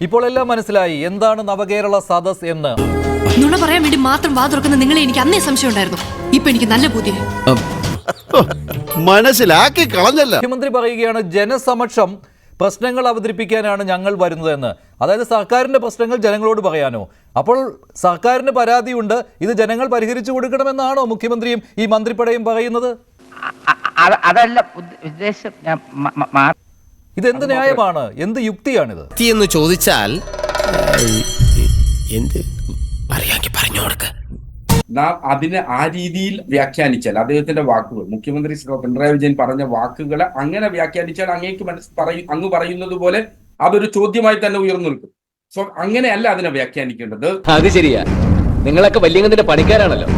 ഇപ്പോൾ എല്ലാം മനസ്സിലായി എന്താണ് നവകേരള സദസ് എന്ന് നുണ പറയാൻ വേണ്ടി മാത്രം വാ തുറക്കുന്ന നിങ്ങളെ എനിക്ക് അന്നേ സംശയം ഉണ്ടായിരുന്നു ഇപ്പൊ എനിക്ക് നല്ല ബുദ്ധി മനസ്സിലാക്കി കളഞ്ഞല്ല മുഖ്യമന്ത്രി പറയുകയാണ് ജനസമക്ഷം പ്രശ്നങ്ങൾ അവതരിപ്പിക്കാനാണ് ഞങ്ങൾ വരുന്നതെന്ന് അതായത് സർക്കാരിന്റെ പ്രശ്നങ്ങൾ ജനങ്ങളോട് പറയാനോ അപ്പോൾ സർക്കാരിന് പരാതിയുണ്ട് ഇത് ജനങ്ങൾ പരിഹരിച്ചു കൊടുക്കണമെന്നാണോ മുഖ്യമന്ത്രിയും ഈ മന്ത്രിപ്പടയും പറയുന്നത് അതല്ല ഉദ്ദ- ഉദ്ദേശം ഇതെന്ത് ന്യായമാണ്? എന്ത് യുക്തിയാണിത്? എന്ന് ചോദിച്ചാൽ എന്ത്? അറിയാമെങ്കിൽ പറഞ്ഞു കൊടുക്ക. നാം അതിനെ ആ രീതിയിൽ വ്യാഖ്യാനിച്ചാൽ അദ്ദേഹത്തിന്റെ വാക്കുകൾ മുഖ്യമന്ത്രി ശ്രീ പിണറായി വിജയൻ പറഞ്ഞ വാക്കുകളെ അങ്ങനെ വ്യാഖ്യാനിച്ചാൽ അങ്ങേക്ക് മനസ്സ് പറയും അങ്ങ് പറയുന്നത് പോലെ അതൊരു ചോദ്യമായി തന്നെ ഉയർന്നു നിൽക്കും. സോ അങ്ങനെയല്ല അതിനെ വ്യാഖ്യാനിക്കേണ്ടത്. അത് ശരിയാ. നിങ്ങളൊക്കെ വല്യങ്ങത്തിന്റെ പണിക്കാരാണല്ലോ.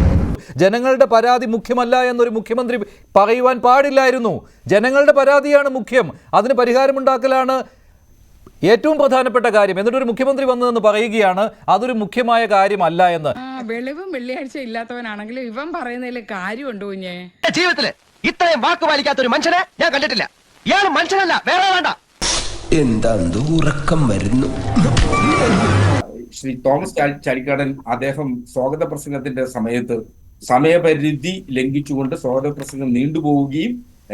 ജനങ്ങളുടെ പരാതി മുഖ്യമല്ല എന്നൊരു മുഖ്യമന്ത്രി പറയുവാൻ പാടില്ലായിരുന്നു. ജനങ്ങളുടെ പരാതിയാണ് മുഖ്യം. അതിന് പരിഹാരമുണ്ടാക്കലാണ് ഏറ്റവും പ്രധാനപ്പെട്ട കാര്യം. എന്നിട്ടൊരു മുഖ്യമന്ത്രി വന്നതെന്ന് പറയുകയാണ് അതൊരു മുഖ്യമായ കാര്യമല്ല എന്ന്. വെളിവും വെള്ളിയാഴ്ച ഇല്ലാത്തവനാണെങ്കിലും ഇവൻ പറയുന്നതിൽ കാര്യമുണ്ട് കുഞ്ഞേ? ജീവിതത്തിൽ ഇത്രയും വാക്ക് പാലിക്കാത്ത ഒരു മനുഷ്യനെ ഞാൻ കണ്ടിട്ടില്ല. ഇയാൾ മനുഷ്യനല്ല വേറെ വേണ്ട എന്താ ഉറക്കം വരുന്നു? ശ്രീ തോമസ് ചാലിക്കാടൻ അദ്ദേഹം സ്വാഗത പ്രസംഗത്തിന്റെ സമയത്ത് സമയപരിധി ലംഘിച്ചുകൊണ്ട് സ്വാതന്ത്ര്യ പ്രസംഗം നീണ്ടുപോവുകയും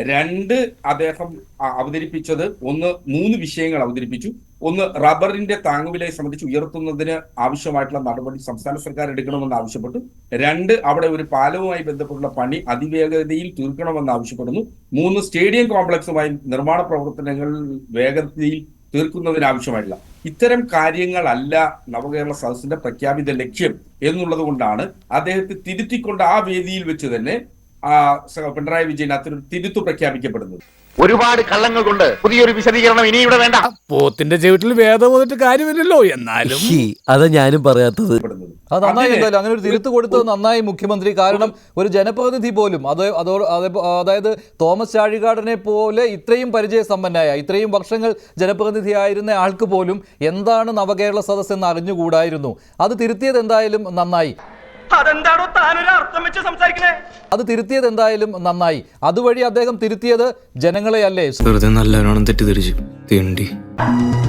രണ്ട് അദ്ദേഹം അവതരിപ്പിച്ചത് ഒന്ന് മൂന്ന് വിഷയങ്ങൾ അവതരിപ്പിച്ചു. ഒന്ന് റബ്ബറിന്റെ താങ്ങുവിലയെ സംബന്ധിച്ച് ഉയർത്തുന്നതിന് ആവശ്യമായിട്ടുള്ള നടപടി സംസ്ഥാന സർക്കാർ എടുക്കണമെന്ന് ആവശ്യപ്പെട്ടു. രണ്ട് അവിടെ ഒരു പാലവുമായി ബന്ധപ്പെട്ടുള്ള പണി അതിവേഗതയിൽ തീർക്കണമെന്ന് ആവശ്യപ്പെടുന്നു. മൂന്ന് സ്റ്റേഡിയം കോംപ്ലക്സുമായി നിർമ്മാണ പ്രവർത്തനങ്ങൾ വേഗതയിൽ തീർക്കുന്നതിന് ആവശ്യമായിട്ടുള്ള ഇത്തരം കാര്യങ്ങളല്ല നവകേരള സദസ്സിന്റെ പ്രഖ്യാപിത ലക്ഷ്യം എന്നുള്ളത് കൊണ്ടാണ് അദ്ദേഹത്തെ തിരുത്തിക്കൊണ്ട് ആ വേദിയിൽ വെച്ച് തന്നെ പിണറായി വിജയൻ അത്തരം തിരുത്തു പ്രഖ്യാപിക്കപ്പെടുന്നത്. ഒരുപാട് കള്ളങ്ങൾ കൊണ്ട് പുതിയൊരു വിശദീകരണം ഇനി ഇവിടെ വേണ്ട. പോത്തിന്റെ ജീവിതത്തിൽ വേദം വന്നിട്ട് കാര്യമില്ലല്ലോ എന്നാലും. അതാ ഞാനും പറയാത്തത്. അത് നന്നായി എന്തായാലും അങ്ങനെ ഒരു തിരുത്ത് കൊടുത്തത് നന്നായി മുഖ്യമന്ത്രി. കാരണം ഒരു ജനപ്രതിനിധി പോലും അത് അതോ അതായത് തോമസ് ചാഴികാടനെ പോലെ ഇത്രയും പരിചയസമ്പന്നനായ ഇത്രയും വർഷങ്ങൾ ജനപ്രതിനിധിയായിരുന്ന ആൾക്ക് പോലും എന്താണ് നവകേരള സദസ് എന്ന് അറിഞ്ഞുകൂടായിരുന്നു. അത് തിരുത്തിയത് എന്തായാലും നന്നായി. അതെന്താണോ താനൊരു അർത്ഥം വെച്ച് സംസാരിക്കണേ? അത് തിരുത്തിയത് എന്തായാലും നന്നായി. അതുവഴി അദ്ദേഹം തിരുത്തിയത് ജനങ്ങളെ അല്ലേ വെറുതെ നല്ലവനാണെന്ന് തെറ്റിദ്ധരിച്ചു. തീണ്ടി.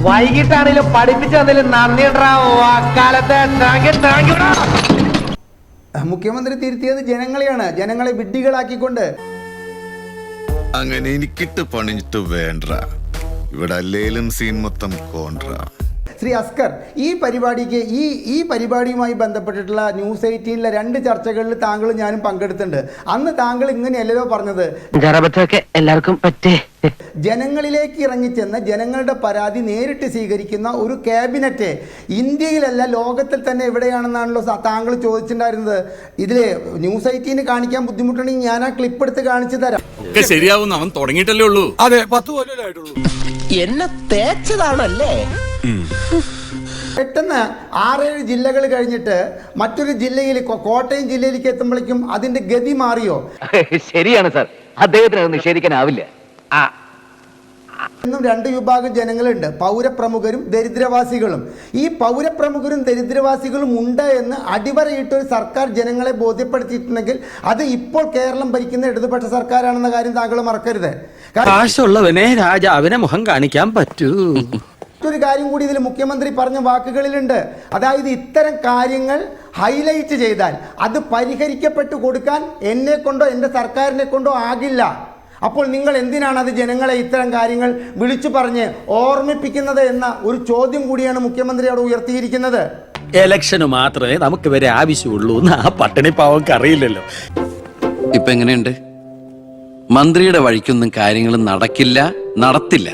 വൈകിട്ടാണെങ്കിലും പഠിപ്പിച്ചതിലും യു മുഖ്യമന്ത്രി തിരുത്തിയത് ജനങ്ങളെയാണ്. ജനങ്ങളെ വിഡ്ഢികളാക്കിക്കൊണ്ട്. അങ്ങനെ എനിക്കിട്ട് പണിഞ്ഞിട്ട് വേണ്ട. ഇവിടെ അല്ലേലും സീൻ മൊത്തം കോൺട്ര. ശ്രീ അസ്കർ ഈ പരിപാടിക്ക് ഈ ഈ പരിപാടിയുമായി ബന്ധപ്പെട്ടിട്ടുള്ള ന്യൂസ് എയ്റ്റീനിലെ രണ്ട് ചർച്ചകളിൽ താങ്കൾ ഞാനും പങ്കെടുത്തിട്ടുണ്ട്. അന്ന് താങ്കൾ ഇങ്ങനെയല്ലല്ലോ പറഞ്ഞത്. എല്ലാവർക്കും പറ്റേ. ജനങ്ങളിലേക്ക് ഇറങ്ങിച്ചെന്ന് ജനങ്ങളുടെ പരാതി നേരിട്ട് സ്വീകരിക്കുന്ന ഒരു ക്യാബിനറ്റ് ഇന്ത്യയിലല്ല ലോകത്തിൽ തന്നെ എവിടെയാണെന്നാണല്ലോ താങ്കൾ ചോദിച്ചിട്ടുണ്ടായിരുന്നത്. ഇതിലെ ന്യൂസ് ഐറ്റീന് കാണിക്കാൻ ബുദ്ധിമുട്ടുണ്ടെങ്കിൽ ഞാൻ ആ ക്ലിപ്പ് എടുത്ത് കാണിച്ചു തരാം. ശരിയാവുന്ന അവൻ തുടങ്ങിയിട്ടല്ലേ ഉള്ളൂ. അതെ പത്ത് കൊല്ലം ആയിട്ടുള്ളൂ. എന്നെ തേച്ചതാണല്ലേ? പെട്ടെന്ന് ആറേഴ് ജില്ലകൾ കഴിഞ്ഞിട്ട് മറ്റൊരു ജില്ലയിൽ കോട്ടയം ജില്ലയിലേക്ക് എത്തുമ്പോഴേക്കും അതിന്റെ ഗതി മാറിയോ? ശരിയാണ് സാർ. അദ്ദേഹത്തിന് അത് നിഷേധിക്കാനാവില്ല. ആ. എന്നും രണ്ട് വിഭാഗം ജനങ്ങളുണ്ട്. പൗരപ്രമുഖരും ദരിദ്രവാസികളും. ഈ പൗരപ്രമുഖരും ദരിദ്രവാസികളും ഉണ്ട് എന്ന് അടിവരയിട്ട് ഒരു സർക്കാർ ജനങ്ങളെ ബോധ്യപ്പെടുത്തിയിട്ടുണ്ടെങ്കിൽ അത് ഇപ്പോൾ കേരളം ഭരിക്കുന്ന ഇടതുപക്ഷ സർക്കാരാണെന്ന കാര്യം താങ്കൾ മറക്കരുത്. കാശുള്ളവനെ രാജാവിനെ മുഖം കാണിക്കാൻ പറ്റൂ. മറ്റൊരു കാര്യം കൂടി ഇതിൽ മുഖ്യമന്ത്രി പറഞ്ഞ വാക്കുകളിലുണ്ട്. അതായത് ഇത്തരം കാര്യങ്ങൾ ഹൈലൈറ്റ് ചെയ്താൽ അത് പരിഹരിക്കപ്പെട്ടു കൊടുക്കാൻ എന്നെ കൊണ്ടോ എന്റെ സർക്കാരിനെ കൊണ്ടോ ആകില്ല. അപ്പോൾ നിങ്ങൾ എന്തിനാണ് അത് ജനങ്ങളെ ഇത്തരം കാര്യങ്ങൾ വിളിച്ചു പറഞ്ഞ് ഓർമ്മിപ്പിക്കുന്നത് എന്ന ഒരു ചോദ്യം കൂടിയാണ് മുഖ്യമന്ത്രി അവിടെ ഉയർത്തിയിരിക്കുന്നത്. എലക്ഷന് മാത്രമേ നമുക്ക് വരെ ആവശ്യമുള്ളൂ എന്ന് ആ പട്ടണി പാവക്ക് അറിയില്ലല്ലോ ഇപ്പൊ എങ്ങനെയുണ്ട്? മന്ത്രിയുടെ വഴിക്കൊന്നും കാര്യങ്ങൾ നടക്കില്ല നടത്തില്ല.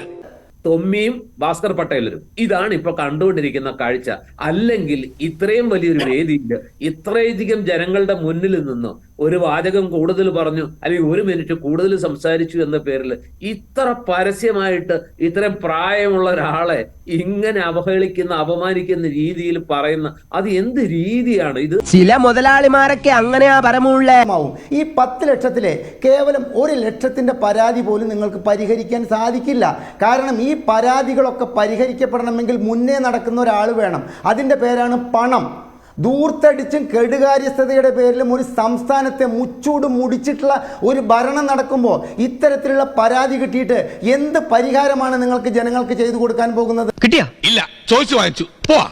തൊമ്മിയും ഭാസ്കർ പട്ടേലരും ഇതാണ് ഇപ്പൊ കണ്ടുകൊണ്ടിരിക്കുന്ന കാഴ്ച. അല്ലെങ്കിൽ ഇത്രയും വലിയൊരു വേദിയിൽ ഇത്രയധികം ജനങ്ങളുടെ മുന്നിൽ നിന്ന് ഒരു വാചകം കൂടുതൽ പറഞ്ഞു അല്ലെങ്കിൽ ഒരു മിനിറ്റ് കൂടുതൽ സംസാരിച്ചു എന്ന പേരിൽ ഇത്ര പരസ്യമായിട്ട് ഇത്രയും പ്രായമുള്ള ഒരാളെ ഇങ്ങനെ അവഹേളിക്കുന്ന അപമാനിക്കുന്ന രീതിയിൽ പറയുന്ന അത് എന്ത് രീതിയാണ് ഇത്? ചില മുതലാളിമാരൊക്കെ അങ്ങനെയാ പരമുള്ള ഈ പത്ത് ലക്ഷത്തിലെ കേവലം ഒരു ലക്ഷത്തിന്റെ പരാതി പോലും നിങ്ങൾക്ക് പരിഹരിക്കാൻ സാധിക്കില്ല. കാരണം ഈ പരാതികളൊക്കെ പരിഹരിക്കപ്പെടണമെങ്കിൽ മുന്നേ നടക്കുന്ന ഒരാൾ വേണം. അതിന്റെ പേരാണ് പണം. ദൂർത്തടിച്ചും കെടുകാര്യസ്ഥതയുടെ പേരിലും ഒരു സംസ്ഥാനത്തെ മുച്ചൂട് മുടിച്ചിട്ടുള്ള ഒരു ഭരണം നടക്കുമ്പോൾ ഇത്തരത്തിലുള്ള പരാതി കിട്ടിയിട്ട് എന്ത് പരിഹാരമാണ് നിങ്ങൾക്ക് ജനങ്ങൾക്ക് ചെയ്തു കൊടുക്കാൻ പോകുന്നത്? കിട്ടിയാ? ഇല്ല ചോദിച്ചു വാങ്ങിച്ചു. പോവാ.